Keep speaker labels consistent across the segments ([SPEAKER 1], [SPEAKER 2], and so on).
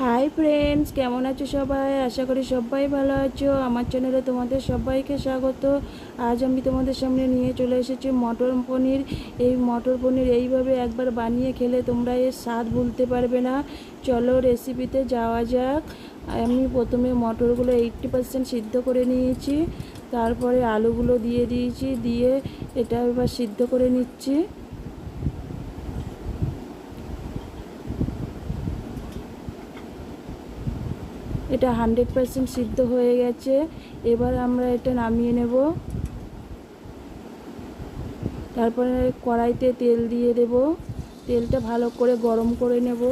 [SPEAKER 1] Hi friends কেমন আছো সবাই? আশা করি সবাই ভালো আছো। আমার চ্যানেলে তোমাদের সবাইকে স্বাগত। আজ আমি তোমাদের সামনে নিয়ে চলে এসেছি মটর পনির। এই মটর পনির এইভাবে একবার বানিয়ে খেলে তোমরা এর স্বাদ ভুলতে পারবে না। চলো রেসিপিতে যাওয়া যাক। আমি প্রথমে মটরগুলো এইটটি পার্সেন্ট সিদ্ধ করে নিয়েছি। তারপরে আলুগুলো দিয়ে দিয়েছি। দিয়ে এটা এবার সিদ্ধ করে নিচ্ছি। এটা হান্ড্রেড পারসেন্ট সিদ্ধ হয়ে গেছে। এবার আমরা এটা নামিয়ে নেব। তারপরে কড়াইতে তেল দিয়ে দেব। তেলটা ভালো করে গরম করে নেব।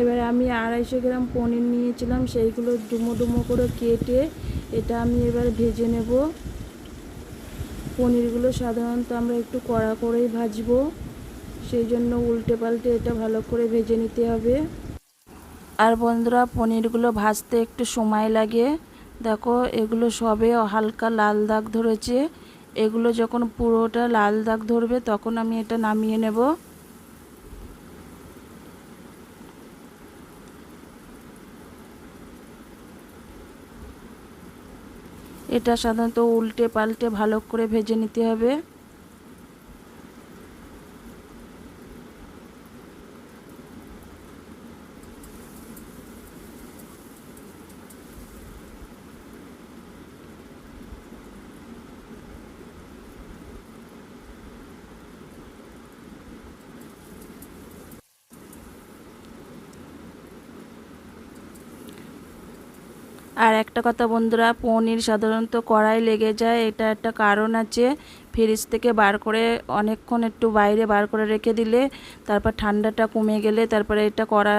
[SPEAKER 1] এবার আমি আড়াইশো গ্রাম পনির নিয়েছিলাম, সেইগুলো ডুমো ডুমো করে কেটে এটা আমি এবার ভেজে নেব। পনিরগুলো সাধারণত আমরা একটু কড়া করেই ভাজবো। সেই জন্য উল্টে পাল্টে এটা ভালো করে ভেজে নিতে হবে। আর বন্ধুরা, পনিরগুলো ভাজতে একটু সময় লাগে। দেখো, এগুলো সবে হালকা লাল দাগ ধরেছে। এগুলো যখন পুরোটা লাল দাগ ধরবে, তখন আমি এটা নামিয়ে নেব। এটা সাধারণত উল্টে পাল্টে ভালো করে ভেজে নিতে হবে। আর একটা কথা বন্ধুরা, পনির সাধারণত কড়াই লেগে যায়, এটা একটা কারণ আছে। ফ্রিজ থেকে বার করে অনেকক্ষণ একটু বাইরে বার করে রেখে দিলে, তারপর ঠান্ডাটা কমে গেলে, তারপরে এটা কড়া,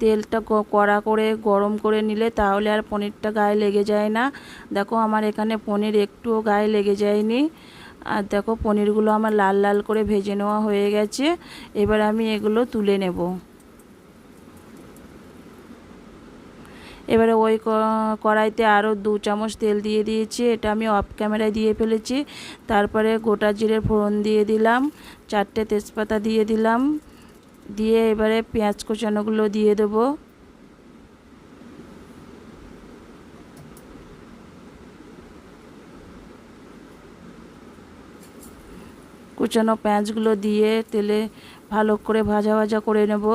[SPEAKER 1] তেলটা কড়া করে গরম করে নিলে তাহলে আর পনিরটা গায়ে লেগে যায় না। দেখো আমার এখানে পনির একটুও গায়ে লেগে যায়নি। আর দেখো পনিরগুলো আমার লাল লাল করে ভেজে নেওয়া হয়ে গেছে। এবার আমি এগুলো তুলে নেব। এবারে ওই কড়াইতে আরও দু চামচ তেল দিয়ে দিয়েছি, এটা আমি অফ ক্যামেরায় দিয়ে ফেলেছি। তারপরে গোটা জিরে ফোড়ন দিয়ে দিলাম, চারটে তেজপাতা দিয়ে দিলাম, দিয়ে এবারে পেঁয়াজ কোচানোগুলো দিয়ে দেবো। কুচানো পেঁয়াজগুলো দিয়ে তেলে ভালো করে ভাজা ভাজা করে নেব।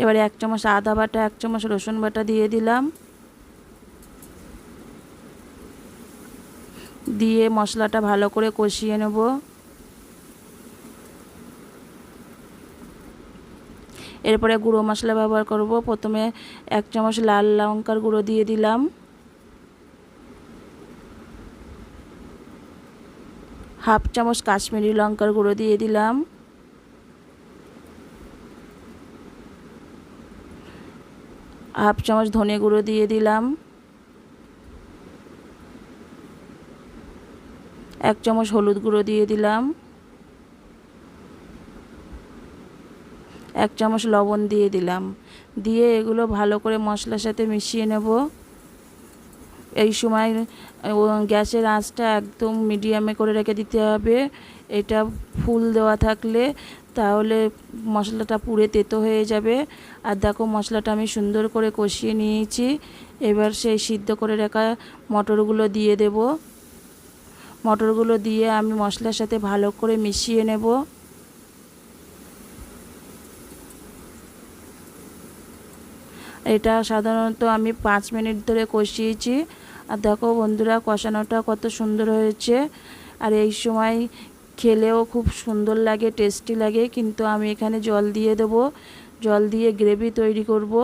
[SPEAKER 1] এবারে এক চামচ আদা বাটা, এক চামচ রসুন বাটা দিয়ে দিলাম। দিয়ে মশলাটা ভালো করে কষিয়ে নেব। এরপরে গুঁড়ো মশলা ব্যবহার করব। প্রথমে এক চামচ লাল লঙ্কার গুঁড়ো দিয়ে দিলাম। হাফ চামচ কাশ্মীরি লঙ্কার গুঁড়ো দিয়ে দিলাম। হাফ চামচ ধনে গুঁড়ো দিয়ে দিলাম। এক চামচ হলুদ গুঁড়ো দিয়ে দিলাম। এক চামচ লবণ দিয়ে দিলাম। দিয়ে এগুলো ভালো করে মশলার সাথে মিশিয়ে নেব। এই সময় গ্যাসের আঁচটা একদম মিডিয়ামে করে রেখে দিতে হবে। এটা ফুল দেওয়া থাকলে তাহলে মশলাটা পুড়ে তেতো হয়ে যাবে। আর দেখো মশলাটা আমি সুন্দর করে কষিয়ে নিয়েছি। এবার সেই সিদ্ধ করে রাখা মটরগুলো দিয়ে দেব। মটরগুলো দিয়ে আমি মশলার সাথে ভালো করে মিশিয়ে নেব। এটা সাধারণত আমি পাঁচ মিনিট ধরে কষিয়েছি। আর দেখো বন্ধুরা, কষানোটা কত সুন্দর হয়েছে। আর এই সময় খেলেও খুব সুন্দর লাগে টেস্টি লাগে। কিন্তু আমি এখানে জল দিয়ে দেব। জল দিয়ে গ্রেভি তৈরি করব।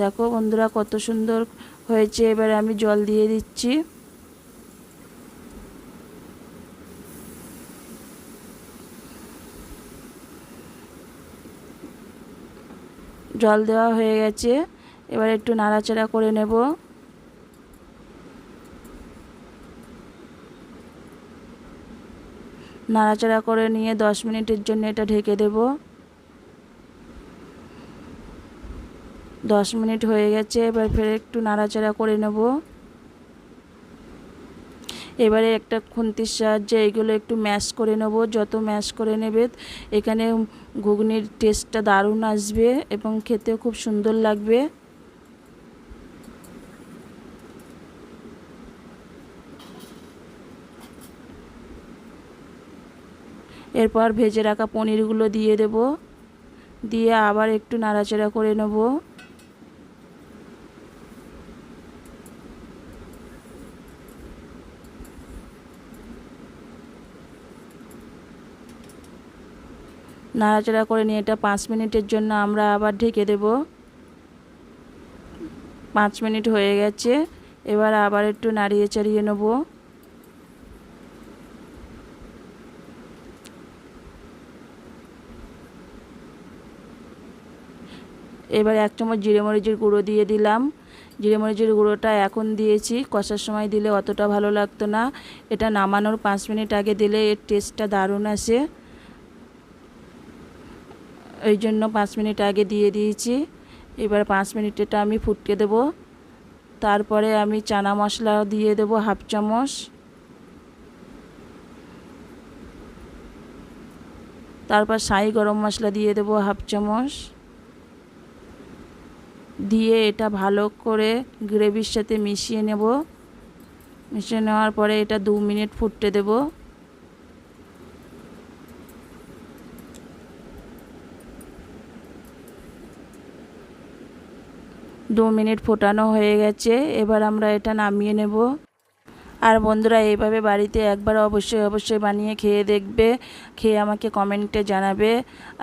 [SPEAKER 1] দেখো বন্ধুরা কত সুন্দর হয়েছে। এবার আমি জল দিয়ে দিচ্ছি। জল দেওয়া হয়ে গেছে। এবার একটু নাড়াচাড়া করে নেব। নাড়াচাড়া করে নিয়ে দশ মিনিটের জন্য এটা ঢেকে দেব। দশ মিনিট হয়ে গেছে, এবার ফের একটু নাড়াচাড়া করে নেব। এবারে একটা খুন্তির সাহায্যে এগুলো একটু ম্যাশ করে নেব। যত ম্যাশ করে নেবে, এখানে ঘুগনির টেস্টটা দারুণ আসবে এবং খেতেও খুব সুন্দর লাগবে। এরপর ভেজে রাখা পনিরগুলো দিয়ে দেব। দিয়ে আবার একটু নাড়াচাড়া করে নেব। নাড়াচাড়া করে নিয়ে এটা পাঁচ মিনিটের জন্য আমরা আবার ঢেকে দেব। পাঁচ মিনিট হয়ে গেছে। এবার আবার একটু নাড়িয়ে চাড়িয়ে নেব। এবার এক চামচ জিরে মরিচের গুঁড়ো দিয়ে দিলাম। জিরে মরিচের গুঁড়োটা এখন দিয়েছি, কষার সময় দিলে অতটা ভালো লাগতো না। এটা নামানোর পাঁচ মিনিট আগে দিলে এর টেস্টটা দারুণ আসে। ওই জন্য পাঁচ মিনিট আগে দিয়ে দিয়েছি। এবার পাঁচ মিনিট এটা আমি ফুটকে দেব। তারপরে আমি চানা মশলা দিয়ে দেব হাফ চামচ। তারপর সাই গরম মশলা দিয়ে দেব হাফ চামচ। দিয়ে এটা ভালো করে গ্রেভির সাথে মিশিয়ে নেব। মিশিয়ে নেওয়ার পরে এটা দু মিনিট ফুটতে দেব। দু মিনিট ফোটানো হয়ে গেছে। এবার আমরা এটা নামিয়ে নেব। আর বন্ধুরা, এইভাবে বাড়িতে একবার অবশ্যই অবশ্যই বানিয়ে খেয়ে দেখবে, খেয়ে আমাকে কমেন্টে জানাবে।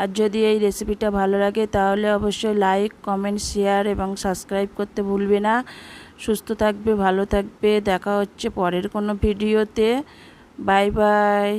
[SPEAKER 1] আর যদি এই রেসিপিটা ভালো লাগে, তাহলে অবশ্যই লাইক কমেন্ট শেয়ার এবং সাবস্ক্রাইব করতে ভুলবে না। সুস্থ থাকবে, ভালো থাকবে। দেখা হচ্ছে পরের কোনো ভিডিওতে। Bye bye